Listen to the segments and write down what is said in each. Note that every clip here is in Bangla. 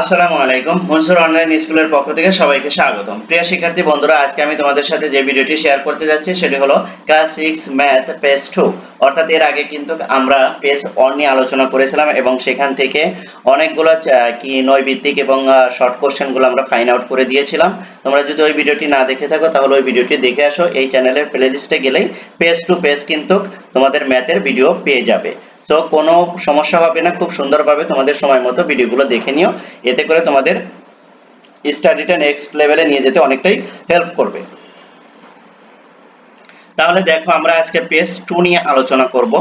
আসসালামু আলাইকুম। মনসুর অনলাইন স্কুলের পক্ষ থেকে সবাইকে স্বাগতম। প্রিয় শিক্ষার্থী বন্ধুরা, আজকে আমি তোমাদের সাথে যে ভিডিওটি শেয়ার করতে যাচ্ছি, সেটি হলো class six math page two অর্থাৎ এর আগে কিন্তু আমরা পেজ ওয়ান নিয়ে আলোচনা করেছিলাম এবং সেখান থেকে অনেকগুলো কি নৈবিত্তিক এবং শর্ট কোশ্চেনগুলো আমরা ফাইন্ড আউট করে দিয়েছিলাম। তোমরা যদি ওই ভিডিওটি না দেখে থাকো, তাহলে ওই ভিডিওটি দেখে আসো। এই চ্যানেলের প্লেলিস্টে গেলেই পেজ টু পেজ কিন্তু তোমাদের ম্যাথের ভিডিও পেয়ে যাবে। সো কোনো সমস্যা হবে না, খুব সুন্দরভাবে তোমাদের সময় মতো ভিডিওগুলো দেখে নিও। এতে করে তোমাদের স্টাডিটা নেক্সট লেভেলে নিয়ে যেতে অনেকটাই হেল্প করবে। তাহলে দেখো, আমরা আজকে পেজ টু নিয়ে আলোচনা করব।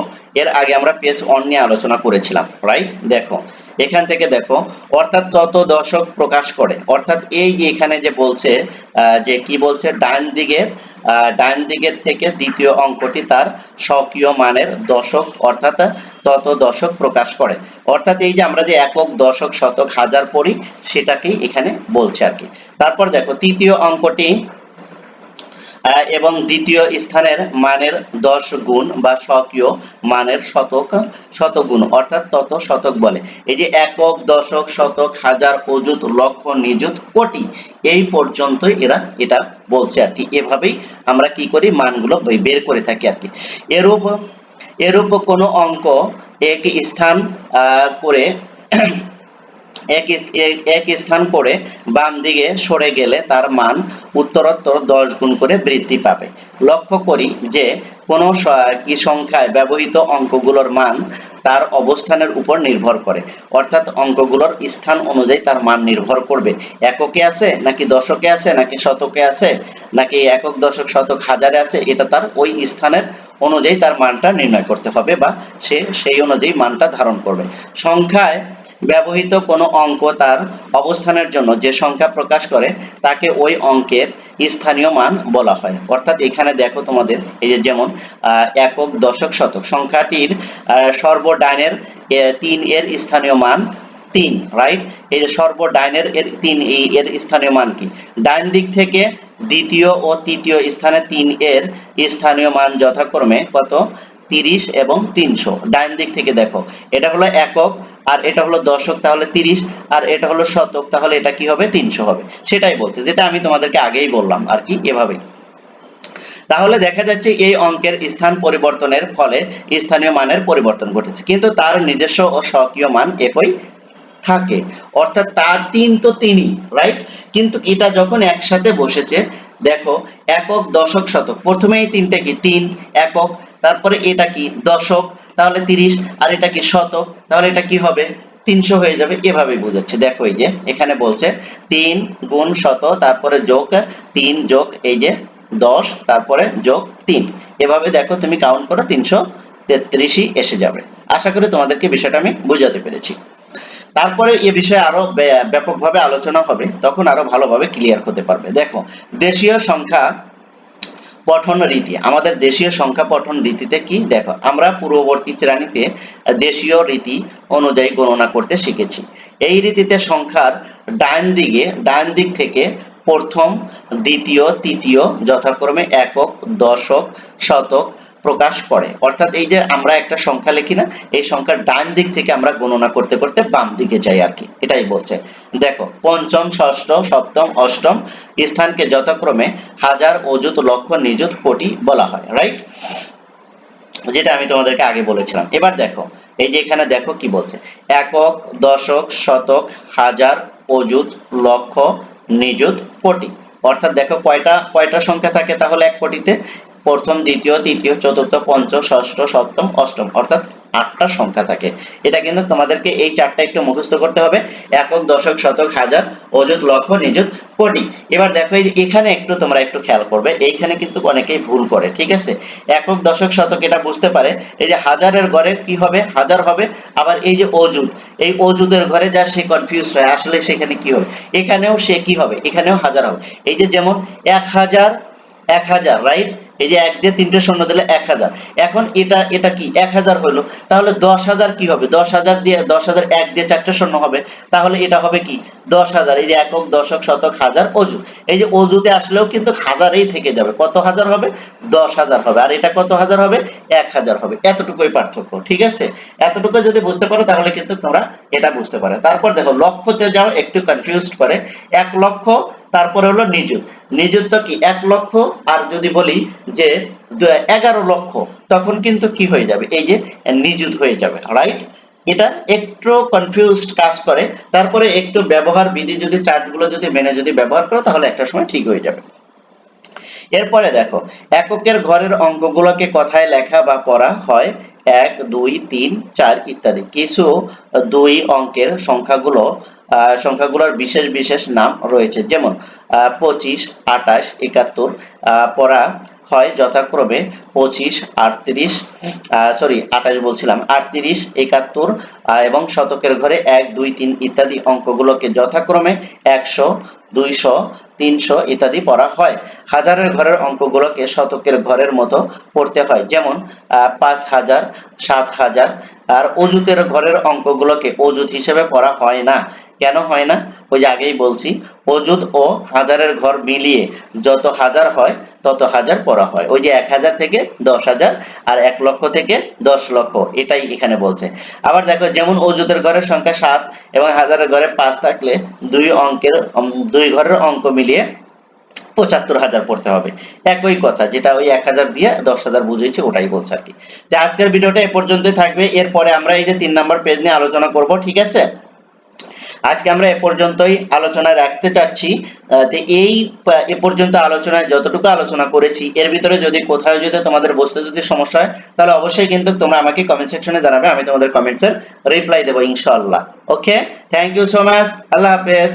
এর আগে আমরা পেজ ওয়ান নিয়ে আলোচনা করেছিলাম রাইট দেখো এখান থেকে দেখো, অর্থাৎ তত দশক প্রকাশ করে। অর্থাৎ এই এখানে যে বলছে যে কি বলছে, ডান দিকের ডান দিকের থেকে দ্বিতীয় অঙ্কটি তার স্বকীয় মানের দশক, অর্থাৎ তত দশক প্রকাশ করে। অর্থাৎ এই যে আমরা যে একক দশক, শতক, হাজার পড়ি, সেটাকেই এখানে বলছে আর কি। তারপর দেখো, তৃতীয় অঙ্কটি এবং দ্বিতীয় স্থানের মানের দশ গুণ বা স্বকীয় মানের শতক, শতগুণ, অর্থাৎ তত শতক বলে। এই যে একক, দশক, শতক, হাজার, অযুত, লক্ষ, নিযুত, কোটি, এই পর্যন্ত এরা এটা বলছে আর কি। এভাবেই আমরা কি করি, মানগুলো বের করে থাকি আর কি। এরূপ এরূপ কোনো অঙ্ক এক স্থান করে এক স্থান করে বাম দিকে সরে গেলে তার মান উত্তরোত্তর দশ গুণ করে বৃদ্ধি পাবে। লক্ষ্য করি যে কোনো কি সংখ্যায় ব্যবহৃত অঙ্কগুলোর মান তার অবস্থানের উপর নির্ভর করে। অর্থাৎ অঙ্কগুলোর স্থান অনুযায়ী তার মান নির্ভর করবে। এককে আছে নাকি দশকে আছে নাকি শতকে আছে নাকি একক, দশক, শতক, হাজারে আছে, এটা তার ওই স্থানের অনুযায়ী তার মানটা নির্ণয় করতে হবে বা সে সেই অনুযায়ী মানটা ধারণ করবে। সংখ্যায় ব্যবহৃত কোনো অঙ্ক তার অবস্থানের জন্য যে সংখ্যা প্রকাশ করে তাকে ওই অঙ্কের স্থানীয় মান বলা হয়। অর্থাৎ এখানে দেখো তোমাদের এই যে যেমন একক দশক শতক সংখ্যাটির আহ, সর্বডাইনের এ- তিন এর স্থানীয় মান তিন রাইট এই যে সর্বডাইনের এর তিন এর স্থানীয় মান কি? ডাইন দিক থেকে দ্বিতীয় ও তৃতীয় স্থানে তিন এর স্থানীয় মান যথাক্রমে কত? তিরিশ এবং তিনশো। ডাইন দিক থেকে দেখো এটা হলো একক আর এটা হলো দশক, তাহলে তিরিশ, আর এটা হলো শতক, তাহলে এটা কি হবে? তিনশো হবে। সেটাই বলছে, যেটা আমি তোমাদেরকে আগেই বললাম আর কি, এভাবেই। তাহলে দেখা যাচ্ছে এই অঙ্কের স্থান পরিবর্তনের ফলে স্থানীয় মানের পরিবর্তন ঘটেছে। কিন্তু তার নিজস্ব ও স্বকীয় মান একই থাকে। অর্থাৎ তার তিন তো তিনই রাইট কিন্তু এটা যখন একসাথে বসেছে, দেখো, একক, দশক, শতক। প্রথমে এই তিনটা কি? তিন, একক, তারপরে এটা কি? দশক তাহলে তিরিশ, আর এটা কি শতক? তাহলে এটা কি হবে? তিনশো হয়ে যাবে। এভাবেই বোঝাচ্ছে। দেখো এই যে, এখানে বলছে তিন গুণ শত, তারপরে যোগ তিন যোগ, এই যে দশ, তারপরে যোগ তিন। এভাবে দেখো তুমি কাউন্ট করো, তিনশো তেত্রিশই এসে যাবে। আশা করি তোমাদেরকে বিষয়টা আমি বুঝাতে পেরেছি। তারপরে এ বিষয়ে আরও ব্য- ব্যাপকভাবে আলোচনা হবে, তখন আরও ভালোভাবে ক্লিয়ার হতে পারবে। দেখো, দেশীয় সংখ্যা পঠন রীতি। আমাদের দেশীয় সংখ্যা পঠন রীতিতে কি? দেখো, আমরা পূর্ববর্তী শ্রেণীতে দেশীয় রীতি অনুযায়ী গণনা করতে শিখেছি। এই রীতিতে সংখ্যার ডান দিকে, ডান দিক থেকে প্রথম, দ্বিতীয়, তৃতীয়, যথাক্রমে একক, দশক, শতক প্রকাশ করে। অর্থাৎ এই যে আমরা একটা সংখ্যা লিখি না, এই সংখ্যার ডান দিক থেকে আমরা গণনা করতে করতে বাম দিকে যাই আর কি। এটাই বলছে। দেখো, পঞ্চম, ষষ্ঠ, সপ্তম, অষ্টম স্থানকে যথাক্রমে হাজার অযুত, লক্ষ, নিযুত, কোটি বলা হয় রাইট যেটা আমি তোমাদেরকে আগে বলেছিলাম। এবার দেখো, এই যে এখানে দেখো কি বলছে? একক, দশক, শতক, হাজার, অযুত, লক্ষ, নিযুত, কোটি। অর্থাৎ দেখো কয়টা কয়টা সংখ্যা থাকে তাহলে এক কোটিতে? প্রথম, দ্বিতীয়, তৃতীয়, চতুর্থ, পঞ্চম, ষষ্ঠ, সপ্তম, অষ্টম অর্থাৎ আটটা সংখ্যা থাকে। এটা কিন্তু তোমাদেরকে এই চারটা একটু মুখস্থ করতে হবে। একক, দশক, শতক, হাজার, অযুত, লক্ষ, নিযুত, কোটি। এবার দেখো এখানে একটু তোমরা একটু খেয়াল করবে। এইখানে কিন্তু অনেকেই ভুল করে, ঠিক আছে? একক, দশক, শতক এটা বুঝতে পারে। এই যে হাজারের ঘরে কি হবে? হাজার হবে। আবার এই যে অযুত, এই অযুতের ঘরে যা সে কনফিউজ হয়, আসলে সেখানে কি হবে? এখানেও সে কি হবে? এখানেও হাজার হবে। এই যেমন এক হাজার এক হাজার রাইট এই যে এক দিয়ে তিনটে শূন্য দিলে এক হাজার। এখন এটা এটা কি? এক হাজার হলো তাহলে দশ হাজার কি হবে? দশ হাজার দিয়ে, দশ হাজার এক দিয়ে চারটে শূন্য হবে। তাহলে এটা হবে কি? দশ হাজার। এই যে একক, দশক, শতক, হাজার, অজু। এই যে অজুতে আসলেও কিন্তু হাজারেই থেকে যাবে। কত হাজার হবে? দশ হাজার হবে। আর এটা কত হাজার হবে? এক হাজার হবে। এতটুকুই পার্থক্য, ঠিক আছে? এতটুকু যদি বুঝতে পারো, তাহলে কিন্তু তোমরা এটা বুঝতে পারো। তারপর দেখো, লক্ষ্যতে যাও, একটু কনফিউজ করে। এক লক্ষ তারপরে হলো নিযুত। নিযুত তো কি এক লক্ষ? আর যদি বলি যে এগারো লক্ষ, তখন কিন্তু কি হয়ে যাবে? এই যে, নিযুত হয়ে যাবে রাইট এটা একটু কনফিউজড কাজ করে। তারপরে একটু ব্যবহার বিধি যদি, চার্টগুলো যদি মেনে যদি ব্যবহার করো, তাহলে একটা সময় ঠিক হয়ে যাবে। এরপরে দেখো, এককের ঘরের অঙ্কগুলোকে কথায় লেখা বা পড়া হয় এক, দুই, তিন, চার ইত্যাদি। কিছু দুই অঙ্কের সংখ্যাগুলো সংখ্যাগুলোর বিশেষ বিশেষ নাম রয়েছে। যেমন পঁচিশ আঠাশ একাত্তর পড়া হয় যথাক্রমে পঁচিশ, আটত্রিশ সরি আঠাশ বলছিলাম, আটত্রিশ, একাত্তর এবং শতকের ঘরে এক, দুই, তিন ইত্যাদি অঙ্কগুলোকে যথাক্রমে একশো, দুইশো, তিনশো ইত্যাদি পড়া হয়। হাজারের ঘরের অঙ্কগুলোকে শতকের ঘরের মতো পড়তে হয়। যেমন পাঁচ হাজার, সাত হাজার, আর অজুতের ঘরের অঙ্কগুলোকে অজুত হিসেবে পড়া হয় না। কেন হয় না? ওই আগেই বলছি অজুত ও হাজারের ঘর মিলিয়ে যত হাজার হয় তত হাজার পড়া হয়। ওই যে এক হাজার থেকে দশ হাজার আর এক লক্ষ থেকে দশ লক্ষ, এটাই এখানে বলছে। আবার দেখো, যেমন অজুতের ঘরের সংখ্যা সাত এবং হাজারের ঘরে পাঁচ থাকলে দুই অঙ্কের দুই ঘরের অঙ্ক মিলিয়ে পঁচাত্তর হাজার পড়তে হবে। একই কথা, যেটা ওই এক হাজার দিয়ে দশ হাজার বুঝিয়েছে ওটাই বলছে আর কি। আজকের ভিডিওটা এ পর্যন্তই থাকবে। এরপরে আমরা এই যে তিন নাম্বার পেজ নিয়ে আলোচনা করব, ঠিক আছে? আজকে আমরা এ পর্যন্তই আলোচনা রাখতে চাচ্ছি। তো এই এ পর্যন্ত আলোচনায় যতটুকু আলোচনা করেছি, এর ভিতরে যদি কোথাও যদি তোমাদের বসতে যদি সমস্যা হয়, তাহলে অবশ্যই কিন্তু তোমরা আমাকে কমেন্ট সেকশনে জানাবে, আমি তোমাদের কমেন্টসের রিপ্লাই দেবো, ইনশাআল্লাহ। Okay thank you so much আল্লাহ হাফেজ।